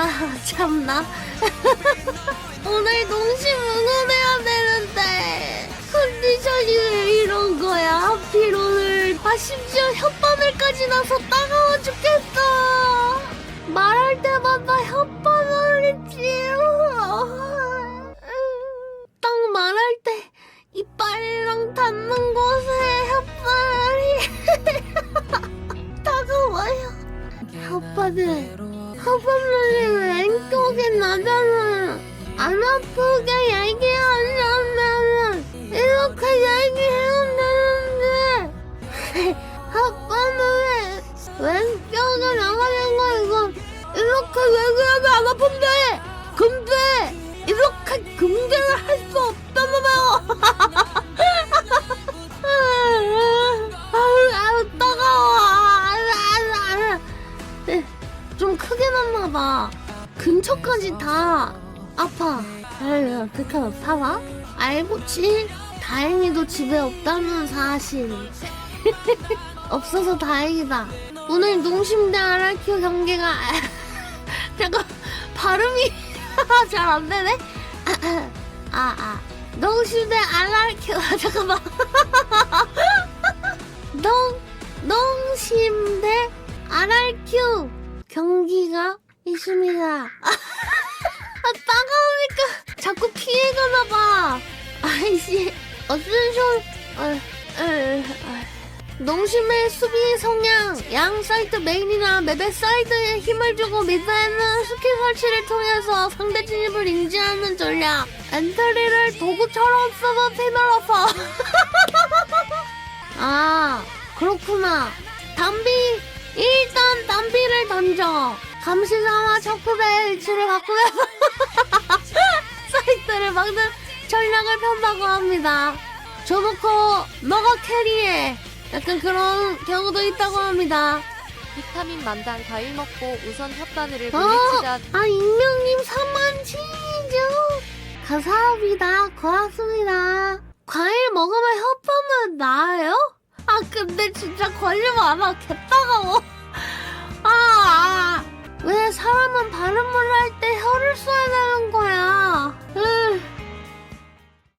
아 참나. 오늘 농심 응원해야 되는데 컨디션이 왜 이런 거야? 하필 오늘 아 심지어 혓바늘까지 나서 따가워 죽겠어. 말할 때마다 혓바늘이지. 딱 말할 때 이빨이랑 닿는 곳에 혓바늘이. 따가워요. 혓바늘 혓바늘이 왼쪽에 나잖아 안 아프게 얘기하려면 이렇게 얘기해야 되는데. 혓바늘에 왼쪽에 나가는 거 이거 이렇게 얘기하면 안 아픈데. 근데 이렇게 금괴 좀 크게 났나봐. 근처까지 다 아파. 아유 그렇게 아파봐? 알고치 다행히도 집에 없다는 사실. 없어서 다행이다. 오늘 농심대 RRQ 경기가 잠깐 발음이 잘 안 되네? 아 아. 농심대 RRQ 잠깐만. 농 농심대 RRQ 경기가 있습니다. 아 따가우니까 자꾸 피해가나봐. 아이씨 어떤 좀 어, 어, 어. 농심의 수비 성향 양 사이트 메인이나 맵의 사이드에 힘을 주고 미드에는 스킬 설치를 통해서 상대 진입을 인지하는 전략 엔트리를 도구처럼 쓰는 팀으로서 아 그렇구나 담비 던져 감시자와 척급의 위치를 바꾸면서 사이트를 막는 전략을 편다고 합니다. 줘놓고 너가 캐리해. 약간 그런 경우도 있다고 합니다. 비타민 만당 과일 먹고 우선 혓바늘을 어? 물리치자. 아 익명님 3만 치즈 감사합니다. 고맙습니다. 과일 먹으면 혓바늘 나아요? 아 근데 진짜 걸리면 아마 개따가워. 왜 사람은 발음을 할 때